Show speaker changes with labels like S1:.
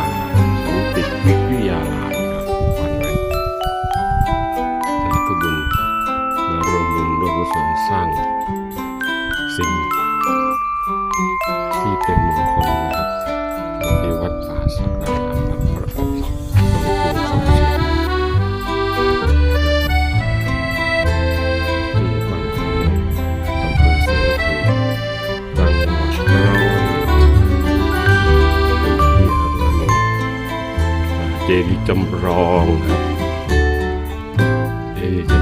S1: ป่าสันติดวิทยาลานครับวัดนั้นสาธุบุญมารวมบุญร่วมกุศลสร้าง เดวิดจำรองครับ